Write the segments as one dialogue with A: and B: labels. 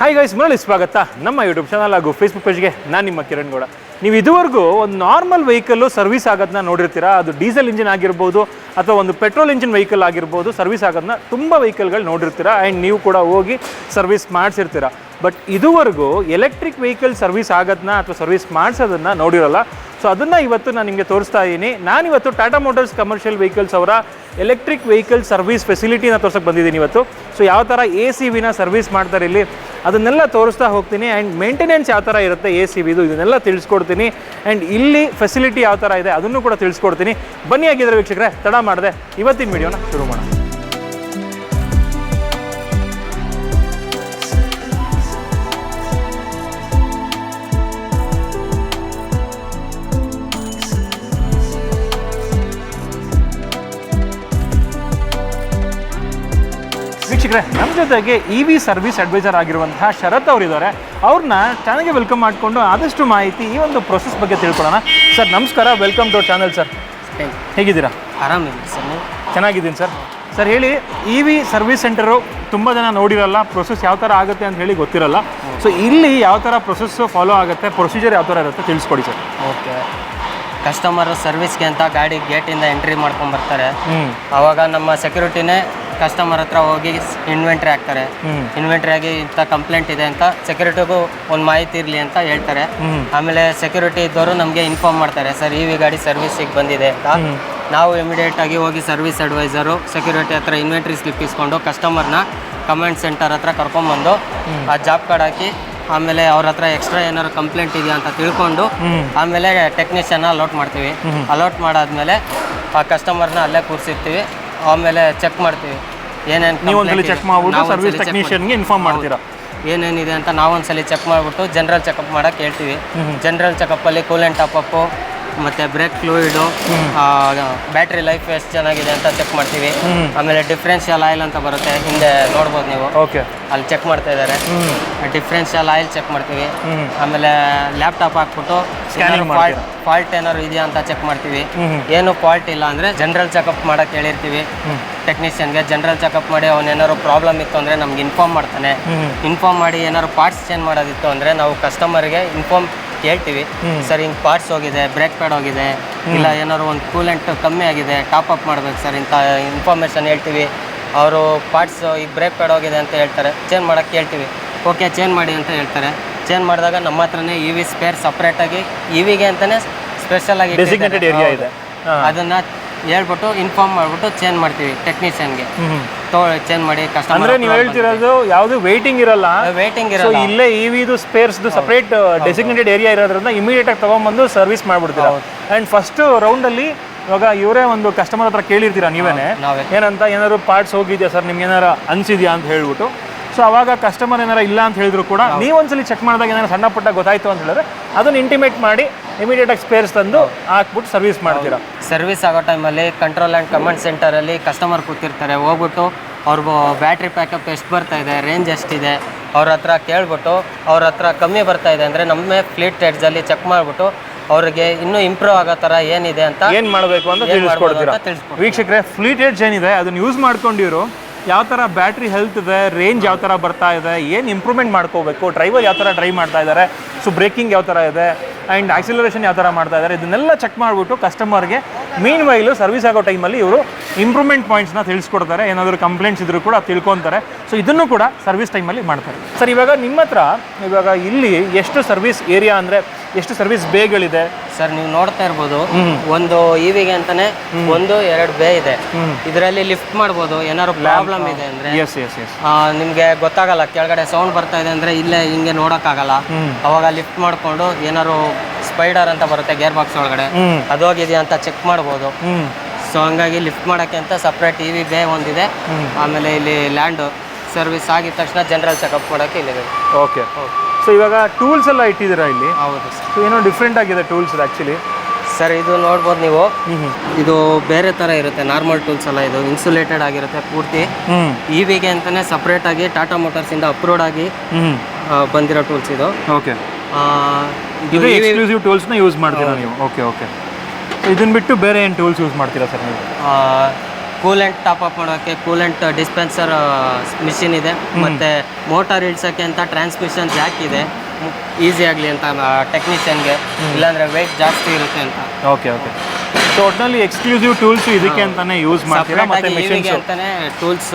A: Hi guys ಮರಳಿ ಸ್ವಾಗತ. ನಮ್ಮ ಯೂಟ್ಯೂಬ್ ಚಾನಲ್ ಹಾಗೂ ಫೇಸ್ಬುಕ್ ಪೇಜ್ಗೆ ನಾನು ನಿಮ್ಮ ಕಿರಣ್ ಗೌಡ. ನೀವು ಇದುವರೆಗೂ ಒಂದು ನಾರ್ಮಲ್ ವೆಹಿಕಲ್ಲು ಸರ್ವಿಸ್ ಆಗೋದನ್ನ ನೋಡಿರ್ತೀರಾ? ಅದು ಡೀಸೆಲ್ ಇಂಜಿನ್ ಆಗಿರ್ಬೋದು ಅಥವಾ ಒಂದು ಪೆಟ್ರೋಲ್ ಇಂಜಿನ್ ವೆಹಿಕಲ್ ಆಗಿರ್ಬೋದು ಸರ್ವಿಸ್ ಆಗೋದನ್ನ ತುಂಬ ವೆಹಿಕಲ್ಗಳು ನೋಡಿರ್ತೀರಾ? ಆ್ಯಂಡ್ ನೀವು ಕೂಡ ಹೋಗಿ ಸರ್ವಿಸ್ ಮಾಡಿಸಿರ್ತೀರ. ಬಟ್ ಇದುವರೆಗೂ ಎಲೆಕ್ಟ್ರಿಕ್ ವೆಹಿಕಲ್ ಸರ್ವಿಸ್ ಆಗೋದನ್ನ ಅಥವಾ ಸರ್ವಿಸ್ ಮಾಡಿಸೋದನ್ನ ನೋಡಿರಲ್ಲ. ಸೊ ಅದನ್ನು ಇವತ್ತು ನಾನು ನಿಮಗೆ ತೋರಿಸ್ತಾ ಇದ್ದೀನಿ ನಾನಿವತ್ತು ಟಾಟಾ ಮೋಟರ್ಸ್ ಕಮರ್ಷಿಯಲ್ ವೆಹಿಕಲ್ಸ್ ಅವರ ಎಲೆಕ್ಟ್ರಿಕ್ ವೆಹಿಕಲ್ ಸರ್ವಿಸ್ ಫೆಸಿಲಿಟಿನ ತೋರ್ಸೋಕ್ಕೆ ಬಂದಿದ್ದೀನಿ ಇವತ್ತು. ಸೊ ಯಾವ ಥರ ಎ ಸಿ ವಿನ ಸರ್ವಿಸ್ ಮಾಡ್ತಾರೆ ಇಲ್ಲಿ? ಅದನ್ನೆಲ್ಲ ತೋರಿಸ್ತಾ ಹೋಗ್ತೀನಿ. ಆ್ಯಂಡ್ ಮೇಂಟೆನೆನ್ಸ್ ಯಾವ ಥರ ಇರುತ್ತೆ ಎ ಸಿ ಬಿದು ಇದನ್ನೆಲ್ಲ ತಿಳಿಸ್ಕೊಡ್ತೀನಿ. ಆ್ಯಂಡ್ ಇಲ್ಲಿ ಫೆಸಿಲಿಟಿ ಯಾವ ಥರ ಇದೆ, ಅದನ್ನು ಕೂಡ ತಿಳಿಸ್ಕೊಡ್ತೀನಿ. ಬನ್ನಿ ಆಗಿದ್ರೆ ವೀಕ್ಷಕರೇ, ತಡ ಮಾಡಿದೆ. ಇವತ್ತಿನ ವಿಡಿಯೋನ ಶುರು ಮಾಡೋಣ. ವೀಕ್ಷಕರೇ ನಮ್ಮ ಜೊತೆಗೆ ಇ ವಿ ಸರ್ವಿಸ್ ಅಡ್ವೈಸರ್ ಆಗಿರುವಂತಹ ಶರತ್ ಅವರಿದ್ದಾರೆ. ಅವ್ರನ್ನ ಚಾನಲ್ಗೆ ವೆಲ್ಕಮ್ ಮಾಡಿಕೊಂಡು ಆದಷ್ಟು ಮಾಹಿತಿ ಈ ಒಂದು ಪ್ರೊಸೆಸ್ ಬಗ್ಗೆ ತಿಳ್ಕೊಳ್ಳೋಣ. ಸರ್ ನಮಸ್ಕಾರ. ವೆಲ್ಕಮ್ ಟು ಚಾನಲ್ ಸರ್ ಹೇಗಿದ್ದೀರಾ?
B: ಆರಾಮಿದ್ದೀನಿ ಸರ್
A: ಚೆನ್ನಾಗಿದ್ದೀನಿ ಸರ್ ಸರ್ ಹೇಳಿ ಇ ವಿ ಸರ್ವಿಸ್ ಸೆಂಟರು ತುಂಬ ಜನ ನೋಡಿರಲ್ಲ ಪ್ರೊಸೆಸ್ ಯಾವ ಥರ ಆಗುತ್ತೆ ಅಂತ ಹೇಳಿ ಗೊತ್ತಿರಲ್ಲ. ಸೊ ಇಲ್ಲಿ ಯಾವ ಥರ ಪ್ರೊಸೆಸ್ ಫಾಲೋ ಆಗುತ್ತೆ ಪ್ರೊಸೀಜರ್ ಯಾವ ಥರ ಇರುತ್ತೆ ತಿಳಿಸ್ಕೊಡಿ ಸರ್
B: ಓಕೆ. ಕಸ್ಟಮರ್ ಸರ್ವಿಸ್ಗೆ ಅಂತ ಗಾಡಿ ಗೇಟಿಂದ ಎಂಟ್ರಿ ಮಾಡ್ಕೊಂಡು ಬರ್ತಾರೆ.
A: ಹ್ಞೂ
B: ಅವಾಗ ನಮ್ಮ ಸೆಕ್ಯೂರಿಟಿನೇ ಕಸ್ಟಮರ್ ಹತ್ರ ಹೋಗಿ ಇನ್ವೆಂಟ್ರಿ ಹಾಕ್ತಾರೆ.
A: ಹ್ಮ್.
B: ಇನ್ವೆಂಟ್ರಿ ಆಗಿ ಇಂಥ ಕಂಪ್ಲೇಂಟ್ ಇದೆ ಅಂತ ಸೆಕ್ಯೂರಿಟಿಗೂ ಒಂದು ಮಾಹಿತಿ ಇರಲಿ ಅಂತ ಹೇಳ್ತಾರೆ. ಆಮೇಲೆ ಸೆಕ್ಯೂರಿಟಿ ಇದ್ದವರು ನಮಗೆ ಇನ್ಫಾರ್ಮ್ ಮಾಡ್ತಾರೆ ಸರ್ ಈ ಗಾಡಿ ಸರ್ವಿಸಿಗೆ ಬಂದಿದೆ ಅಂತ. ನಾವು ಇಮಿಡಿಯೇಟ್ ಆಗಿ ಹೋಗಿ ಸರ್ವಿಸ್ ಅಡ್ವೈಸರು ಸೆಕ್ಯೂರಿಟಿ ಹತ್ರ ಇನ್ವೆಂಟ್ರಿ ಸ್ಲಿಪ್ ಇಸ್ಕೊಂಡು ಕಸ್ಟಮರ್ನ ಕಮೆಂಟ್ ಸೆಂಟರ್ ಹತ್ರ ಕರ್ಕೊಂಬಂದು ಆ ಜಾಬ್ ಕಾರ್ಡ್ ಹಾಕಿ ಆಮೇಲೆ ಅವ್ರ ಹತ್ರ ಎಕ್ಸ್ಟ್ರಾ ಏನಾದ್ರು ಕಂಪ್ಲೇಂಟ್ ಇದೆಯಾ ಅಂತ ತಿಳ್ಕೊಂಡು ಆಮೇಲೆ ಟೆಕ್ನಿಷಿಯನ್ನ ಅಲೋಟ್ ಮಾಡ್ತೀವಿ. ಅಲೌಟ್ ಮಾಡಾದ್ಮೇಲೆ ಆ ಕಸ್ಟಮರ್ನ ಅಲ್ಲೇ ಕೂರಿಸಿರ್ತೀವಿ. ಆಮೇಲೆ ಚೆಕ್ ಮಾಡ್ತೀವಿ. ಏನೇನು
A: ನೀವು ಒಂದ್ಸಲ ಚೆಕ್ ಮಾಡ್ಬಿಟ್ಟು ಸರ್ವಿಸ್ ಟೆಕ್ನಿಷಿಯನ್ಗೆ ಇನ್ಫಾರ್ಮ್ ಮಾಡ್ತೀರಾ?
B: ಏನೇನಿದೆ ಅಂತ ನಾವೊಂದ್ಸಲಿ ಚೆಕ್ ಮಾಡಿಬಿಟ್ಟು ಜನರಲ್ ಚೆಕಪ್ ಮಾಡಕ್ಕೆ ಹೇಳ್ತೀವಿ. ಜನರಲ್ ಚೆಕಪ್ಪಲ್ಲಿ ಕೂಲೆಂಟ್ ಟಾಪಪ್ಪು ಮತ್ತು ಬ್ರೇಕ್ ಫ್ಲೂಯಿಡು ಬ್ಯಾಟ್ರಿ ಲೈಫ್ ಎಷ್ಟು ಚೆನ್ನಾಗಿದೆ ಅಂತ ಚೆಕ್ ಮಾಡ್ತೀವಿ. ಆಮೇಲೆ ಡಿಫ್ರೆನ್ಷಿಯಲ್ ಆಯಿಲ್ ಅಂತ ಬರುತ್ತೆ ಹಿಂದೆ ನೋಡ್ಬೋದು ನೀವು.
A: ಓಕೆ
B: ಅಲ್ಲಿ ಚೆಕ್ ಮಾಡ್ತಾ ಇದ್ದಾರೆ ಡಿಫ್ರೆನ್ಷಿಯಲ್ ಆಯಿಲ್ ಚೆಕ್ ಮಾಡ್ತೀವಿ. ಆಮೇಲೆ ಲ್ಯಾಪ್ಟಾಪ್ ಹಾಕ್ಬಿಟ್ಟು
A: ಸ್ಕ್ಯಾನರ್ ಫಾಲ್ಟ್
B: ಫಾಲ್ಟ್ ಏನಾದ್ರು ಇದೆಯಾ ಅಂತ ಚೆಕ್ ಮಾಡ್ತೀವಿ. ಏನು ಫಾಲ್ಟ್ ಇಲ್ಲ ಅಂದರೆ ಜನರಲ್ ಚೆಕಪ್ ಮಾಡಕ್ಕೆ ಹೇಳಿರ್ತೀವಿ. ಟೆಕ್ನಿಷಿಯನ್ಗೆ ಜನರಲ್ ಚೆಕಪ್ ಮಾಡಿ ಅವನೇನಾದ್ರು ಪ್ರಾಬ್ಲಮ್ ಇತ್ತು ಅಂದರೆ ನಮ್ಗೆ ಇನ್ಫಾರ್ಮ್ ಮಾಡ್ತಾನೆ. ಇನ್ಫಾರ್ಮ್ ಮಾಡಿ ಏನಾದ್ರು ಪಾರ್ಟ್ಸ್ ಚೇಂಜ್ ಮಾಡೋದಿತ್ತು ಅಂದರೆ ನಾವು ಕಸ್ಟಮರ್ಗೆ ಇನ್ಫಾರ್ಮ್ ಹೇಳ್ತೀವಿ ಸರ್ ಹಿಂಗೆ ಪಾರ್ಟ್ಸ್ ಹೋಗಿದೆ ಬ್ರೇಕ್ ಪ್ಯಾಡ್ ಹೋಗಿದೆ ಇಲ್ಲ ಏನಾದ್ರು ಒಂದು ಕೂಲೆಂಟ್ ಕಮ್ಮಿ ಆಗಿದೆ ಟಾಪ್ ಅಪ್ ಮಾಡ್ಬೇಕು ಸರ್ ಇಂಥ ಇನ್ಫಾರ್ಮೇಷನ್ ಹೇಳ್ತೀವಿ. ಅವರು ಪಾರ್ಟ್ಸ್ ಈಗ ಬ್ರೇಕ್ ಪ್ಯಾಡ್ ಹೋಗಿದೆ ಅಂತ ಹೇಳ್ತಾರೆ. ಚೇಂಜ್ ಮಾಡೋಕ್ಕೆ ಹೇಳ್ತೀವಿ ಓಕೆ ಚೇಂಜ್ ಮಾಡಿ ಅಂತ ಹೇಳ್ತಾರೆ. ಚೇಂಜ್ ಮಾಡಿದಾಗ ನಮ್ಮ ಹತ್ರನೇ ಇ ವಿ ಸ್ಪೇರ್ ಸಪ್ರೇಟಾಗಿ ಇ ವಿಗೆ ಅಂತಲೇ
A: ಇದೆ.
B: ಅದನ್ನ ಹೇಳ್ಬಿಟ್ಟು ಇನ್ಫಾರ್ಮ್ ಮಾಡ್ಬಿಟ್ಟು ಚೇಂಜ್ ಮಾಡ್ತೀವಿ ಟೆಕ್ನಿಷಿಯನ್ಗೆ ತೋ ಚೇಂಜ್ ಮಾಡಿ
A: ಅಂದ್ರೆ
B: ಕಸ್ಟಮರ್
A: ನೀವು ಹೇಳ್ತಿರೋದು ಯಾವುದು ವೇಟಿಂಗ್ ಇರಲ್ಲ.
B: ವೇಟಿಂಗ್
A: ಸೊ
B: ಇರಲ್ಲ.
A: ಇಲ್ಲೇ ಇ ವಿದು ಸ್ಪೇರ್ಸ್ದು ಸಪ್ರೇಟ್ ಡೆಸಿಗ್ನೇಟೆಡ್ ಏರಿಯಾ ಇರೋದ್ರಿಂದ ಇಮಿಡಿಯೇಟ್ ಆಗಿ ತಗೊಂಡ್ಬಂದು ಸರ್ವಿಸ್ ಮಾಡ್ಬಿಡ್ತೀರಾ? ಆ್ಯಂಡ್ ಫಸ್ಟ್ ರೌಂಡಲ್ಲಿ ಇವಾಗ ಇವರೇ ಒಂದು ಕಸ್ಟಮರ್ ಹತ್ರ ಕೇಳಿರ್ತೀರಾ ನೀವೇನೆ?
B: ನಾವೇ.
A: ಏನಂತ ಏನಾದ್ರು ಪಾರ್ಟ್ಸ್ ಹೋಗಿದ್ಯಾ ಸರ್? ನಿಮ್ಗೆ ಏನಾರ ಅನ್ಸಿದ್ಯಾ ಅಂತ ಹೇಳ್ಬಿಟ್ಟು? ಸೊ ಅವಾಗ ಕಸ್ಟಮರ್ ಏನಾರ ಇಲ್ಲ ಅಂತ ಹೇಳಿದ್ರು ಕೂಡ ನೀವು ಒಂದ್ಸಲಿ ಚೆಕ್ ಮಾಡಿದಾಗ ಏನಾರ ಸಣ್ಣ ಪುಟ್ಟ ಗೊತ್ತಾಯ್ತು ಅಂತ ಹೇಳಿದ್ರೆ ಅದನ್ನ ಇಂಟಿಮೇಟ್ ಮಾಡಿ ಇಮಿಡಿಯೇಟ್ ಆಗಿ ಸ್ಪೇರ್ಸ್ ತಂದು ಹಾಕ್ಬಿಟ್ಟು ಸರ್ವಿಸ್ ಮಾಡ್ತೀರಾ.
B: ಸರ್ವಿಸ್ ಆಗೋ ಟೈಮಲ್ಲಿ ಕಂಟ್ರೋಲ್ ಆ್ಯಂಡ್ ಕಮಾಂಡ್ ಸೆಂಟರಲ್ಲಿ ಕಸ್ಟಮರ್ ಕೂತಿರ್ತಾರೆ. ಹೋಗ್ಬಿಟ್ಟು ಅವ್ರ ಬ್ಯಾಟ್ರಿ ಪ್ಯಾಕಪ್ ಎಷ್ಟು ಬರ್ತಾ ಇದೆ ರೇಂಜ್ ಎಷ್ಟಿದೆ ಅವ್ರ ಹತ್ರ ಕೇಳ್ಬಿಟ್ಟು ಅವ್ರ ಹತ್ರ ಕಮ್ಮಿ ಬರ್ತಾ ಇದೆ ಅಂದರೆ ನಮ್ಮ ಫ್ಲೀಟ್ ಎಡ್ಜಲ್ಲಿ ಚೆಕ್ ಮಾಡಿಬಿಟ್ಟು ಅವ್ರಿಗೆ ಇನ್ನೂ ಇಂಪ್ರೂವ್ ಆಗೋ ಥರ ಏನಿದೆ ಅಂತ
A: ಏನು ಮಾಡಬೇಕು ಅಂತ ತಿಳಿಸ್ಕೊಡ್ತೀರಾ? ವೀಕ್ಷಕರೇ ಫ್ಲೀಟ್ ಏಡ್ಜ್ ಏನಿದೆ ಅದನ್ನು ಯೂಸ್ ಮಾಡ್ಕೊಂಡಿರೋ ಯಾವ ಥರ ಬ್ಯಾಟ್ರಿ ಹೆಲ್ತ್ ಇದೆ ರೇಂಜ್ ಯಾವ ಥರ ಬರ್ತಾ ಇದೆ, ಏನು ಇಂಪ್ರೂವ್ಮೆಂಟ್ ಮಾಡ್ಕೋಬೇಕು ಡ್ರೈವರ್ ಯಾವ ಥರ ಡ್ರೈವ್ ಮಾಡ್ತಾ ಇದ್ದಾರೆ ಸೊ ಬ್ರೇಕಿಂಗ್ ಯಾವ ಥರ ಇದೆ ಆ್ಯಂಡ್ ಆಕ್ಸಿಲರೇಷನ್ ಯಾವ ಥರ ಮಾಡ್ತಾ ಇದ್ದಾರೆ ಇದನ್ನೆಲ್ಲ ಚೆಕ್ ಮಾಡಿಬಿಟ್ಟು ಕಸ್ಟಮರ್ಗೆ ಮೀನ್ ವೈಲು ಸರ್ವಿಸ್ ಆಗೋ ಟೈಮಲ್ಲಿ ಇವರು ಇಂಪ್ರೂವ್ಮೆಂಟ್ ಪಾಯಿಂಟ್ಸ್ನ ತಿಳಿಸ್ಕೊಡ್ತಾರೆ. ಏನಾದರೂ ಕಂಪ್ಲೇಂಟ್ಸ್ ಇದ್ದರೂ ಕೂಡ ತಿಳ್ಕೊತಾರೆ. ಸೊ ಇದನ್ನು ಕೂಡ ಸರ್ವಿಸ್ ಟೈಮಲ್ಲಿ ಮಾಡ್ತಾರೆ. ಸರ್ ಇವಾಗ ನಿಮ್ಮ ಹತ್ರ ಇವಾಗ ಇಲ್ಲಿ ಎಷ್ಟು ಸರ್ವಿಸ್ ಏರಿಯಾ ಅಂದರೆ ಎಷ್ಟು ಸರ್ವಿಸ್ ಬೇಗಳಿದೆ?
B: ಸರ್ ನೀವು ನೋಡ್ತಾ ಇರ್ಬೋದು. ಒಂದು ಇವಿಗೆ ಅಂತಾನೆ ಒಂದು ಎರಡು ಬೇ ಇದೆ. ಇದರಲ್ಲಿ ಲಿಫ್ಟ್ ಮಾಡ್ಬೋದು. ಏನಾದ್ರು ಪ್ರಾಬ್ಲಮ್ ಇದೆ ಅಂದ್ರೆ ನಿಮ್ಗೆ ಗೊತ್ತಾಗಲ್ಲ. ಕೆಳಗಡೆ ಸೌಂಡ್ ಬರ್ತಾ ಇದೆ ಅಂದ್ರೆ ಇಲ್ಲೇ ಹಿಂಗೆ ನೋಡಕ್ಕಾಗಲ್ಲ. ಅವಾಗ ಲಿಫ್ಟ್ ಮಾಡ್ಕೊಂಡು ಏನಾದ್ರು ಸ್ಪೈಡರ್ ಅಂತ ಬರುತ್ತೆ ಗೇರ್ ಬಾಕ್ಸ್ ಒಳಗಡೆ. ಅದು ಹೋಗಿದೆಯಾ ಅಂತ ಚೆಕ್ ಮಾಡ್ಬೋದು.
A: ಹ್ಞೂ
B: ಸೊ ಹಂಗಾಗಿ ಲಿಫ್ಟ್ ಮಾಡೋಕ್ಕೆ ಅಂತ ಸಪ್ರೇಟ್ ಇವಿ ವಿ ಬೇ ಒಂದಿದೆ ಆಮೇಲೆ ಇಲ್ಲಿ ಲ್ಯಾಂಡ್ ಸರ್ವಿಸ್ ಆಗಿದ ತಕ್ಷಣ ಜನರಲ್ ಚೆಕಪ್ ಮಾಡೋಕ್ಕೆ ಇಲ್ಲಿದೆ.
A: ಓಕೆ ಸೊ ಇವಾಗ ಟೂಲ್ಸ್ ಎಲ್ಲ ಇಟ್ಟಿದ್ದೀರಾ ಇಲ್ಲಿ?
B: ಹೌದು
A: ಸೊ ಏನೋ ಡಿಫ್ರೆಂಟ್ ಆಗಿದೆ ಟೂಲ್ಸ್ ಆ್ಯಕ್ಚುಲಿ
B: ಸರ್ ಇದು ನೋಡ್ಬೋದು ನೀವು. ಇದು ಬೇರೆ ಥರ ಇರುತ್ತೆ ನಾರ್ಮಲ್ ಟೂಲ್ಸ್ ಎಲ್ಲ ಇದು. ಇನ್ಸುಲೇಟೆಡ್ ಆಗಿರುತ್ತೆ ಪೂರ್ತಿ.
A: ಇವಿಗೆ
B: ಇ ವಿಗೆ ಅಂತಲೇ ಸಪ್ರೇಟಾಗಿ ಟಾಟಾ ಮೋಟರ್ಸಿಂದ ಅಪ್ರೂವ್ಡ್ ಆಗಿ ಬಂದಿರೋ ಟೂಲ್ಸ್ ಇದು.
A: ಓಕೆ ಇದು ಎಕ್ಸ್ಕ್ಲೂಸಿವ್ ಟೂಲ್ಸ್ನ ಯೂಸ್ ಮಾಡ್ತೀರಾ ನೀವು? ಓಕೆ ಓಕೆ ಇದನ್ನ ಬಿಟ್ಟು ಬೇರೆ ಏನು ಟೂಲ್ಸ್ ಯೂಸ್ ಮಾಡ್ತೀರಾ ಸರ್ ನೀವು?
B: ಕೂಲೆಂಟ್ ಟಾಪ್ ಅಪ್ ಮಾಡೋಕ್ಕೆ ಕೂಲೆಂಟ್ ಡಿಸ್ಪೆನ್ಸರ್ ಮಿಷಿನ್ ಇದೆ. ಮತ್ತು ಮೋಟಾರ್ ಇಳ್ಸೋಕ್ಕೆ ಅಂತ ಟ್ರಾನ್ಸ್ಮಿಷನ್ ಜಾಕ್ ಇದೆ. ಈಸಿ ಆಗಲಿ ಅಂತ ಟೆಕ್ನಿಷಿಯನ್ಗೆ ಇಲ್ಲಾಂದರೆ ವೆಯ್ಟ್ ಜಾಸ್ತಿ ಇರುತ್ತೆ ಅಂತ.
A: ಓಕೆ ಓಕೆ ಸೊ ಒಟ್ಟಿನಲ್ಲಿ ಎಕ್ಸ್ಕ್ಲೂಸಿವ್ ಟೂಲ್ಸ್ ಇದಕ್ಕೆ ಅಂತಾನೆ ಯೂಸ್ ಮಾಡ್ತೀರಾ? ಮತ್ತೆ ಮೆಷಿನ್ಸ್
B: ಅಂತಾನೆ ಟೂಲ್ಸ್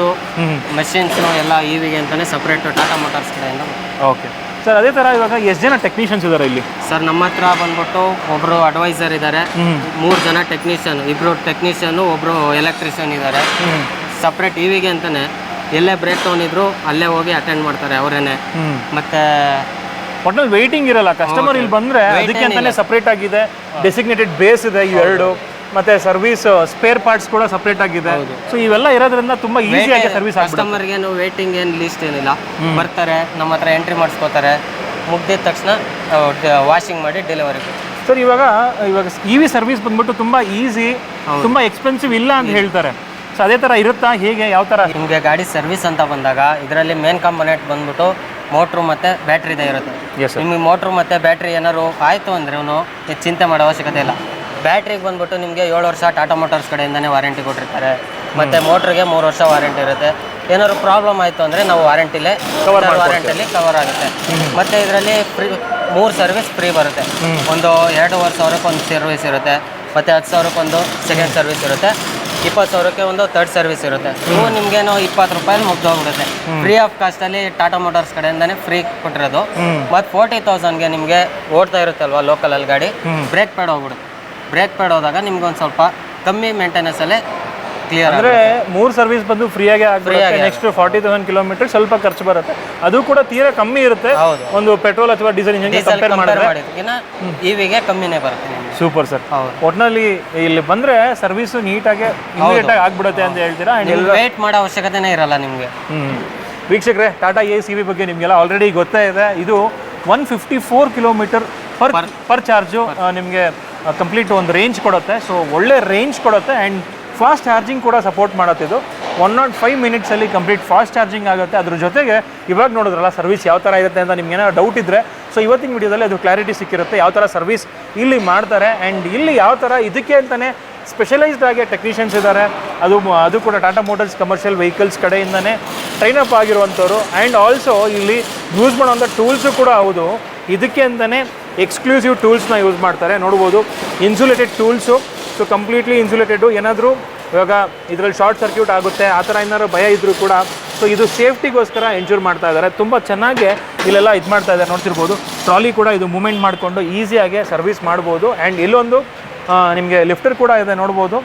A: ಮಷಿನ್ಸ್
B: ಮಷಿನ್ಸು ಎಲ್ಲ ಇವಿಗೆ ಅಂತಾನೆ ಸೆಪರೇಟ್ ಟಾಟಾ ಮೋಟಾರ್ಸ್ ಕಡೆಯಿಂದ.
A: ಓಕೆ ಸರ್ ಅದೇ ಥರ ಇವಾಗ ಎಷ್ಟು ಜನ ಟೆಕ್ನಿಷಿಯನ್ಸ್ ಇದ್ದಾರೆ ಇಲ್ಲಿ.
B: ಸರ್ ನಮ್ಮ ಹತ್ರ ಬಂದ್ಬಿಟ್ಟು ಒಬ್ರು ಅಡ್ವೈಸರ್ ಇದ್ದಾರೆ ಮೂರು ಜನ ಟೆಕ್ನಿಷಿಯನ್ ಇಬ್ರು ಟೆಕ್ನಿಷಿಯನ್ ಒಬ್ರು ಎಲೆಕ್ಟ್ರಿಷಿಯನ್ ಇದ್ದಾರೆ
A: ಸಪ್ರೇಟ್
B: ಸಪ್ರೇಟ್ ಇವಿಗೆ ಅಂತಾನೆ ಎಲ್ಲೇ ಬ್ರೇಕ್ ಡೌನ್ ಇದ್ರು ಅಲ್ಲೇ ಹೋಗಿ ಅಟೆಂಡ್ ಮಾಡ್ತಾರೆ ಅವರೇನೆ. ಮತ್ತೆ
A: ಒಟ್ನಲ್ಲಿ ವೆಯ್ಟಿಂಗ್ ಇರಲ್ಲ. ಕಸ್ಟಮರ್ ಇಲ್ಲಿ ಬಂದ್ರೆ ಅದಕ್ಕೆ ಅಂತಲೇ ಸಪ್ರೇಟ್ ಆಗಿದೆ. ಡೆಸಿಗ್ನೇಟೆಡ್ ಬೇಸ್ ಇದೆ ಇವೆರಡು ಮತ್ತೆ ಸರ್ವಿಸ್ ಸ್ಪೇರ್ ಪಾರ್ಟ್ಸ್ ಕೂಡ ಸಪ್ರೇಟ್ ಆಗಿದೆ. ಸೊ ಇವೆಲ್ಲ ಇರೋದ್ರಿಂದ ತುಂಬಾ ಈಸಿಯಾಗಿ ಸರ್ವಿಸ್
B: ಕಸ್ಟಮರ್ಗೆ ಏನು ವೇಟಿಂಗ್ ಏನು ಲೀಸ್ಟ್ ಏನಿಲ್ಲ. ಬರ್ತಾರೆ ನಮ್ಮ ಹತ್ರ ಎಂಟ್ರಿ ಮಾಡಿಸ್ಕೋತಾರೆ. ಮುಗ್ದಿದ ತಕ್ಷಣ ವಾಷಿಂಗ್ ಮಾಡಿ ಡೆಲಿವರಿ
A: ಸರ್ ಇವಾಗ ಇವಾಗ ಇ ವಿ ಸರ್ವಿಸ್ ಬಂದ್ಬಿಟ್ಟು ತುಂಬಾ ಈಸಿ ತುಂಬಾ ಎಕ್ಸ್ಪೆನ್ಸಿವ್ ಇಲ್ಲ ಅಂತ ಹೇಳ್ತಾರೆ. ಸೊ ಅದೇ ಥರ ಇರುತ್ತಾ? ಹೇಗೆ? ಯಾವ ಥರ
B: ನಿಮಗೆ ಗಾಡಿ ಸರ್ವಿಸ್ ಅಂತ ಬಂದಾಗ ಇದರಲ್ಲಿ ಮೇನ್ ಕಾಂಪೊನೆಂಟ್ ಬಂದ್ಬಿಟ್ಟು ಮೋಟ್ರು ಮತ್ತು ಬ್ಯಾಟ್ರಿದೇ ಇರುತ್ತೆ. ನಿಮಗೆ ಮೋಟ್ರು ಮತ್ತು ಬ್ಯಾಟ್ರಿ ಏನಾದ್ರು ಆಯಿತು ಅಂದ್ರೂ ಚಿಂತೆ ಮಾಡೋ ಅವಶ್ಯಕತೆ ಇಲ್ಲ. ಬ್ಯಾಟ್ರಿಗೆ ಬಂದ್ಬಿಟ್ಟು ನಿಮಗೆ ಏಳು ವರ್ಷ ಟಾಟಾ ಮೋಟಾರ್ಸ್ ಕಡೆಯಿಂದನೇ ವಾರಂಟಿ ಕೊಟ್ಟಿರ್ತಾರೆ. ಮತ್ತು ಮೋಟ್ರಿಗೆ ಮೂರು ವರ್ಷ ವಾರಂಟಿ ಇರುತ್ತೆ. ಏನಾದ್ರು ಪ್ರಾಬ್ಲಮ್ ಆಯಿತು ಅಂದರೆ ನಾವು ವಾರಂಟಿಲೇ ವಾರಂಟಿಲಿ ಕವರ್ ಆಗುತ್ತೆ. ಮತ್ತು ಇದರಲ್ಲಿ ಫ್ರೀ ಮೂರು ಸರ್ವಿಸ್ ಫ್ರೀ ಬರುತ್ತೆ. ಒಂದು ಎರಡೂವರೆ ಸಾವಿರಕ್ಕೆ ಒಂದು ಸರ್ವಿಸ್ ಇರುತ್ತೆ. ಮತ್ತು ಹತ್ತು ಸಾವಿರಕ್ಕೊಂದು ಸೆಕೆಂಡ್ ಸರ್ವಿಸ್ ಇರುತ್ತೆ. ಇಪ್ಪತ್ತು ಸಾವಿರಕ್ಕೆ ಒಂದು ಥರ್ಡ್ ಸರ್ವಿಸ್ ಇರುತ್ತೆ. ಇವು ನಿಮ್ಗೇನೋ ಇಪ್ಪತ್ತು ರೂಪಾಯಿ ಮುಗ್ದೋಗ್ಬಿಡುತ್ತೆ. ಫ್ರೀ ಆಫ್ ಕಾಸ್ಟಲ್ಲಿ ಟಾಟಾ ಮೋಟಾರ್ಸ್ ಕಡೆಯಿಂದನೇ ಫ್ರೀ ಕೊಟ್ಟಿರೋದು. ಮತ್ತು ಫೋರ್ಟಿ ತೌಸಂಡ್ಗೆ ನಿಮಗೆ ಓಡ್ತಾ ಇರುತ್ತಲ್ವಾ ಲೋಕಲಲ್ಲಿ ಗಾಡಿ? ಬ್ರೇಕ್ ಪ್ಯಾಡ್ ಹೋಗ್ಬಿಡುತ್ತೆ. ಬ್ರೇಕ್ ಪ್ಯಾಡ್ ಹೋದಾಗ ನಿಮ್ಗೆ ಒಂದು ಸ್ವಲ್ಪ ಕಮ್ಮಿ ಮೇಂಟೆನೆನ್ಸಲ್ಲೇ ಕ್ಲಿಯರ್
A: ಅಂದ್ರೆ ಮೂರ್ ಸರ್ವಿಸ್ ಬಂದು ಫ್ರೀಯಾಗಿ ಆಗ್ಬಿಡುತ್ತೆ. ನೆಕ್ಸ್ಟ್ ಫಾರ್ಟಿ ತೌಸಂಡ್ ಕಿಲೋಮೀಟರ್ ಸ್ವಲ್ಪ ಖರ್ಚು ಬರುತ್ತೆ. ಅದು ಕೂಡ ತೀರಾ ಕಮ್ಮಿ ಇರುತ್ತೆ. ಒಂದು ಪೆಟ್ರೋಲ್ ಅಥವಾ ಡೀಸೆಲ್ ಇಂಜಿನ್ ಕಂಪೇರ್ ಮಾಡಿದ್ರೆ.
B: ಈವಿಗೆ ಇವಿಗೆ ಕಮ್ಮಿನೇ ಬರುತ್ತೆ
A: ಸೂಪರ್ ಸರ್ ಒಟ್ನಲ್ಲಿ ಇಲ್ಲಿ ಬಂದ್ರೆ ಸರ್ವಿಸ್ ನೀಟಾಗಿ ಇಮಿಡಿಯೇಟ್ ಆಗಿ ಆಗ್ಬಿಡುತ್ತೆ ಅಂತ ಹೇಳ್ತೀರಾ?
B: ವೇಟ್ ಮಾಡೋ ಅವಶ್ಯಕತೆನೇ ಇರಲ್ಲ ನಿಮಗೆ.
A: ವೀಕ್ಷಕರೇ ಟಾಟಾ ಎ ಸಿ ಬಗ್ಗೆ ನಿಮಗೆಲ್ಲ ಆಲ್ರೆಡಿ ಗೊತ್ತೇ ಇದೆ. ಇದು one fifty four kilometre per per charge ನಿಮಗೆ ಕಂಪ್ಲೀಟ್ ಒಂದು ರೇಂಜ್ ಕೊಡುತ್ತೆ. ಸೊ ಒಳ್ಳೆ ರೇಂಜ್ ಕೊಡುತ್ತೆ ಆ್ಯಂಡ್ ಫಾಸ್ಟ್ ಚಾರ್ಜಿಂಗ್ ಕೂಡ ಸಪೋರ್ಟ್ ಮಾಡುತ್ತೆ ಇದು. ಒನ್ ನಾಟ್ ಫೈವ್ ಮಿನಿಟ್ಸಲ್ಲಿ ಕಂಪ್ಲೀಟ್ ಫಾಸ್ಟ್ ಚಾರ್ಜಿಂಗ್ ಆಗುತ್ತೆ. ಅದ್ರ ಜೊತೆಗೆ ಇವಾಗ ನೋಡಿದ್ರಲ್ಲ ಸರ್ವಿಸ್ ಯಾವ ಥರ ಇರುತ್ತೆ ಅಂತ ನಿಮ್ಗೆ ಏನಾದ್ರು ಡೌಟ್ ಇದ್ದರೆ ಸೊ ಇವತ್ತಿನ ವಿಡಿಯೋದಲ್ಲಿ ಅದು ಕ್ಲಾರಿಟಿ ಸಿಕ್ಕಿರುತ್ತೆ ಯಾವ ಥರ ಸರ್ವಿಸ್ ಇಲ್ಲಿ ಮಾಡ್ತಾರೆ ಆ್ಯಂಡ್ ಇಲ್ಲಿ ಯಾವ ಥರ ಇದಕ್ಕೆ ಅಂತಲೇ ಸ್ಪೆಷಲೈಸ್ಡ್ ಆಗಿ ಟೆಕ್ನಿಷಿಯನ್ಸ್ ಇದ್ದಾರೆ. ಅದು ಅದು ಕೂಡ ಟಾಟಾ ಮೋಟರ್ಸ್ ಕಮರ್ಷಿಯಲ್ ವೆಹಿಕಲ್ಸ್ ಕಡೆಯಿಂದನೇ ಟ್ರೈನ್ ಅಪ್ ಆಗಿರುವಂಥವ್ರು. ಆ್ಯಂಡ್ ಆಲ್ಸೋ ಇಲ್ಲಿ ಯೂಸ್ ಮಾಡುವಂಥ ಟೂಲ್ಸು ಕೂಡ ಹೌದು. ಇದಕ್ಕೆ ಅಂತಲೇ ಎಕ್ಸ್ಕ್ಲೂಸಿವ್ ಟೂಲ್ಸ್ನ ಯೂಸ್ ಮಾಡ್ತಾರೆ. ನೋಡ್ಬೋದು insulated tools so completely insulated ಏನಾದರೂ ಇವಾಗ ಇದರಲ್ಲಿ ಶಾರ್ಟ್ ಸರ್ಕ್ಯೂಟ್ ಆಗುತ್ತೆ, ಆ ಥರ ಏನಾದ್ರು ಭಯ ಇದ್ದರೂ ಕೂಡ ಸೊ ಇದು ಸೇಫ್ಟಿಗೋಸ್ಕರ ಎಂಜೂರ್ ಮಾಡ್ತಾ ಇದ್ದಾರೆ. ತುಂಬ ಚೆನ್ನಾಗಿ ಇಲ್ಲೆಲ್ಲ ಇದು ಮಾಡ್ತಾ ಇದ್ದಾರೆ. ನೋಡ್ತಿರ್ಬೋದು ಟ್ರಾಲಿ ಕೂಡ ಇದು ಮೂಮೆಂಟ್ ಮಾಡಿಕೊಂಡು ಈಸಿಯಾಗಿ ಸರ್ವಿಸ್ ಮಾಡ್ಬೋದು. ಆ್ಯಂಡ್ ಇಲ್ಲೊಂದು ನಿಮಗೆ ಲಿಫ್ಟರ್ ಕೂಡ ಇದೆ ನೋಡ್ಬೋದು.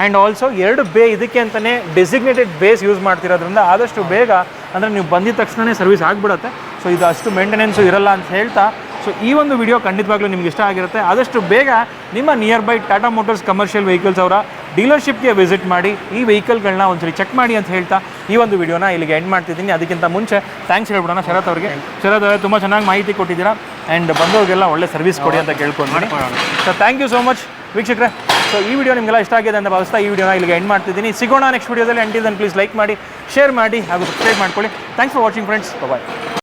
A: ಆ್ಯಂಡ್ ಆಲ್ಸೋ ಎರಡು ಬೇ ಇದಕ್ಕೆ ಅಂತಲೇ ಡೆಸಿಗ್ನೇಟೆಡ್ ಬೇಸ್ ಯೂಸ್ ಮಾಡ್ತಿರೋದ್ರಿಂದ ಆದಷ್ಟು ಬೇಗ, ಅಂದರೆ ನೀವು ಬಂದಿದ ತಕ್ಷಣವೇ ಸರ್ವಿಸ್ ಆಗಿಬಿಡುತ್ತೆ. ಸೊ ಇದು ಅಷ್ಟು ಮೇಂಟೆನೆನ್ಸು ಇರಲ್ಲ ಅಂತ ಹೇಳ್ತಾ ಸೊ ಈ ಒಂದು ವಿಡಿಯೋ ಖಂಡಿತವಾಗ್ಲೂ ನಿಮ್ಗೆ ಇಷ್ಟ ಆಗಿರುತ್ತೆ. ಆದಷ್ಟು ಬೇಗ ನಿಮ್ಮ nearby Tata Motors commercial vehicles ಅವರ ಡೀಲರ್ಶಿಪ್ಗೆ ವಿಸಿಟ್ ಮಾಡಿ ಈ ವೆಹಿಕಲ್ಗಳನ್ನ ಒಂದ್ಸರಿ ಚೆಕ್ ಮಾಡಿ ಅಂತ ಹೇಳ್ತಾ ಈ ಒಂದು ವಿಡಿಯೋನ ಇಲ್ಲಿಗೆ ಎಂಡ್ ಮಾಡ್ತಿದ್ದೀನಿ. ಅದಕ್ಕಿಂತ ಮುಂಚೆ ಥ್ಯಾಂಕ್ಸ್ ಹೇಳ್ಬಿಡೋಣ ಶರತ್ ಅವರಿಗೆ. ಶರತ್ ಅವರೇ ತುಂಬ ಚೆನ್ನಾಗಿ ಮಾಹಿತಿ ಕೊಟ್ಟಿದ್ದೀರಾ. ಆ್ಯಂಡ್ ಬಂದವ್ರಿಗೆಲ್ಲ ಒಳ್ಳೆ ಸರ್ವಿಸ್ ಕೊಡಿ ಅಂತ ಕೇಳ್ಕೊಂಡು so thank you so much ವೀಕ್ಷಕರೇ. ಸೊ ಈ ವಿಡಿಯೋ ನಿಮಗೆಲ್ಲ ಇಷ್ಟ ಆಗಿದೆ ಅಂತ ಭಾವಿಸ್ತಾ ಈ ವಿಡಿಯೋನ ಇಲ್ಲಿಗೆ ಎಂಡ್ ಮಾಡ್ತಿದ್ದೀನಿ. ಸಿಗೋಣ ನೆಕ್ಸ್ಟ್ ವಿಡಿಯೋದಲ್ಲಿ ಅಂಟಿಲ್ ದನ್ ಪ್ಲೀಸ್ ಲೈಕ್ ಮಾಡಿ ಶೇರ್ ಮಾಡಿ ಹಾಗೂ ಸಬ್ಸ್ಕ್ರೈಬ್ ಮಾಡ್ಕೊಳ್ಳಿ. Thanks for watching friends bye